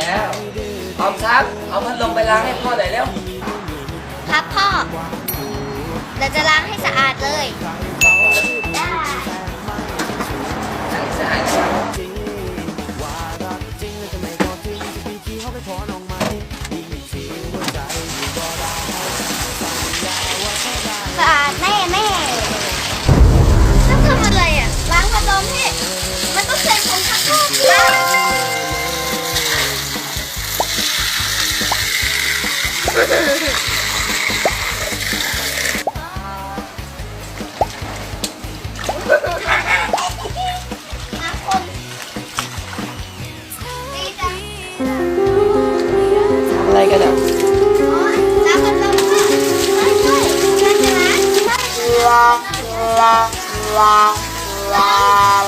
แล้วออมครับ เอาพัดลมไปล้างให้พ่อหน่อยเร็ว ครับพ่อ เราจะล้างให้สะอาดเลย อะไรกันอะอ๋อน้ำพัดลมค่ะเฮ้ยเฮ้ยกาลางใช่ใช่